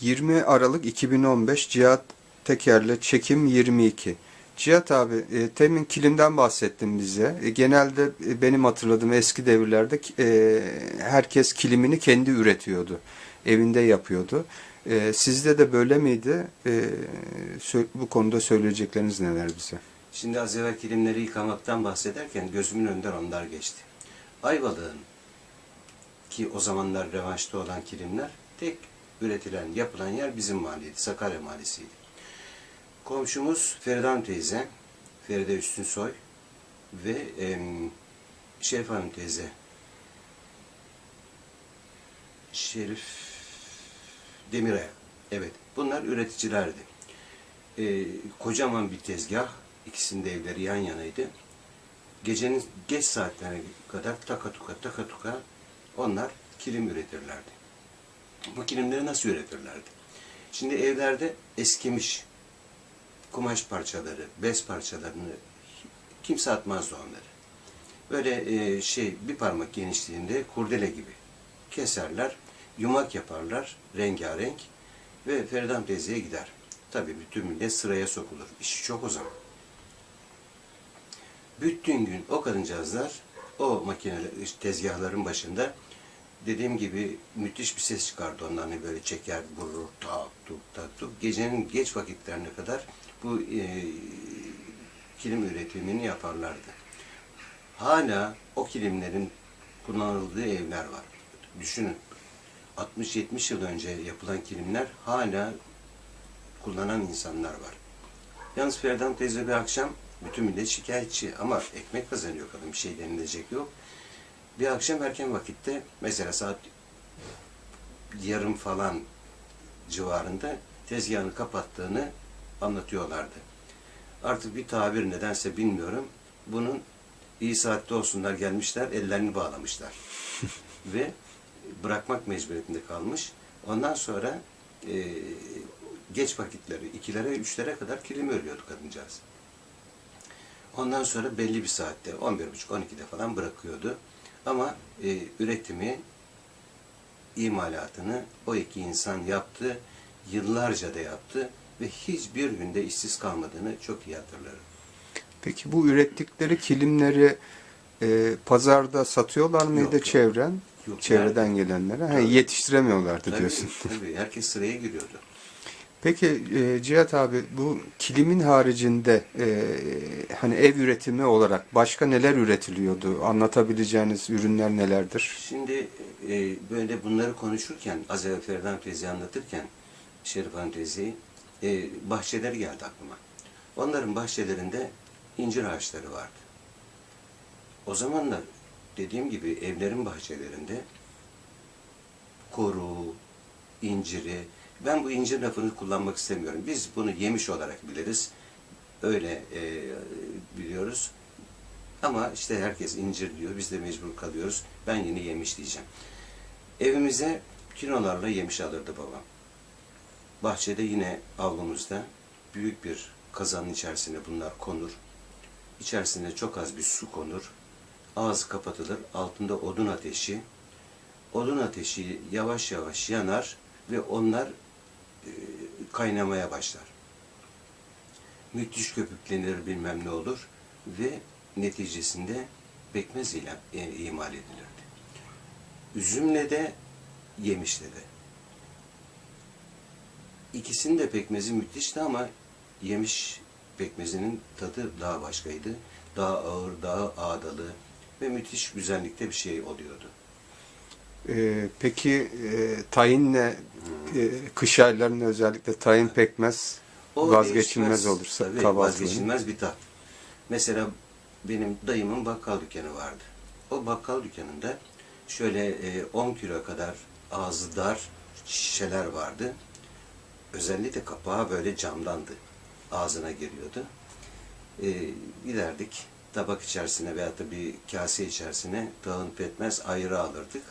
20 Aralık 2015 Cihat Teker'le çekim 22. Cihat abi e, temin kilimden bahsettin bize. E, genelde e, benim hatırladığım eski devirlerde e, herkes kilimini kendi üretiyordu. Evinde yapıyordu. E, sizde de böyle miydi? E, bu konuda söyleyecekleriniz neler bize? Şimdi az evvel kilimleri yıkamaktan bahsederken gözümün önünden onlar geçti. Ayvalık'ın ki o zamanlar revaçta olan kilimler tek üretilen, yapılan yer bizim mahalleydi. Sakarya Mahallesi'ydi. Komşumuz Feridan teyze, Feride Üstünsoy ve em, Şerif Hanım teyze. Şerif Demirel. Evet. Bunlar üreticilerdi. Ee, kocaman bir tezgah. İkisinin de evleri yan yanaydı. Gecenin geç saatlerine kadar taka tuka taka tuka onlar kilim üretirlerdi. Bu kilimleri nasıl üretirlerdi? Şimdi evlerde eskimiş kumaş parçaları, bez parçalarını kimse atmazdı onları. Böyle e, şey bir parmak genişliğinde kurdele gibi keserler, yumak yaparlar rengarenk ve Feridan teyzeye gider. Tabii bütün millet sıraya sokulur. İşi çok o zaman. Bütün gün o kadıncağızlar o işte tezgahların başında dediğim gibi müthiş bir ses çıkardı ondan hani böyle çeker vurur tak tuk tak tuk gecenin geç vakitlerine kadar bu e, kilim üretimini yaparlardı. Hala o kilimlerin kullanıldığı evler var. Düşünün 60-70 yıl önce yapılan kilimler hala kullanan insanlar var. Yalnız Ferdan teyze bir akşam bütün millet şikayetçi ama ekmek kazanıyor kadın bir şey denilecek yok. Bir akşam erken vakitte mesela saat yarım falan civarında tezgahını kapattığını anlatıyorlardı. Artık bir tabir nedense bilmiyorum. Bunun iyi saatte olsunlar gelmişler ellerini bağlamışlar. Ve bırakmak mecburiyetinde kalmış. Ondan sonra e, geç vakitleri ikilere üçlere kadar kilim örüyordu kadıncağız. Ondan sonra belli bir saatte 11.30-12'de falan bırakıyordu. Ama e, üretimi, imalatını o iki insan yaptı. Yıllarca da yaptı ve hiçbir günde işsiz kalmadığını çok iyi hatırlarım. Peki bu ürettikleri kilimleri e, pazarda satıyorlar mıydı Yok, çevren? Yok, Çevreden nerede? gelenlere. Ha, Tabii. yetiştiremiyorlardı Tabii, diyorsun. tabii herkes sıraya giriyordu. Peki e, Cihat abi bu kilimin haricinde e, hani ev üretimi olarak başka neler üretiliyordu? Anlatabileceğiniz ürünler nelerdir? Şimdi e, böyle bunları konuşurken, az evvel Ferdan teyze anlatırken, Şerif Hanım e, bahçeleri geldi aklıma. Onların bahçelerinde incir ağaçları vardı. O zamanlar dediğim gibi evlerin bahçelerinde koru, inciri, ben bu incir lafını kullanmak istemiyorum. Biz bunu yemiş olarak biliriz. Öyle e, biliyoruz. Ama işte herkes incir diyor. Biz de mecbur kalıyoruz. Ben yine yemiş diyeceğim. Evimize kinolarla yemiş alırdı babam. Bahçede yine avlumuzda büyük bir kazanın içerisine bunlar konur. İçerisine çok az bir su konur. Ağzı kapatılır. Altında odun ateşi. Odun ateşi yavaş yavaş yanar ve onlar kaynamaya başlar. Müthiş köpüklenir bilmem ne olur ve neticesinde pekmez ile imal edilirdi. Üzümle de yemişle de. İkisinin de pekmezi müthişti ama yemiş pekmezinin tadı daha başkaydı. Daha ağır, daha ağdalı ve müthiş güzellikte bir şey oluyordu. E, peki e, tayinle e, kış aylarında özellikle tayin pekmez O vazgeçilmez değişmez. olursa Tabii, vazgeçilmez bir tat. Mesela benim dayımın bakkal dükkanı vardı. O bakkal dükkanında şöyle e, 10 kilo kadar ağzı dar şişeler vardı. Özellikle kapağı böyle camdandı. Ağzına giriyordu. E, giderdik tabak içerisine veyahut da bir kase içerisine dağın petmez ayrı alırdık.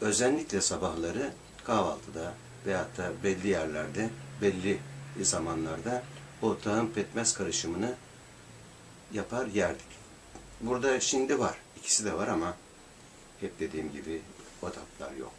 Özellikle sabahları kahvaltıda veyahut da belli yerlerde, belli zamanlarda o tahın petmez karışımını yapar yerdik. Burada şimdi var. ikisi de var ama hep dediğim gibi o yok.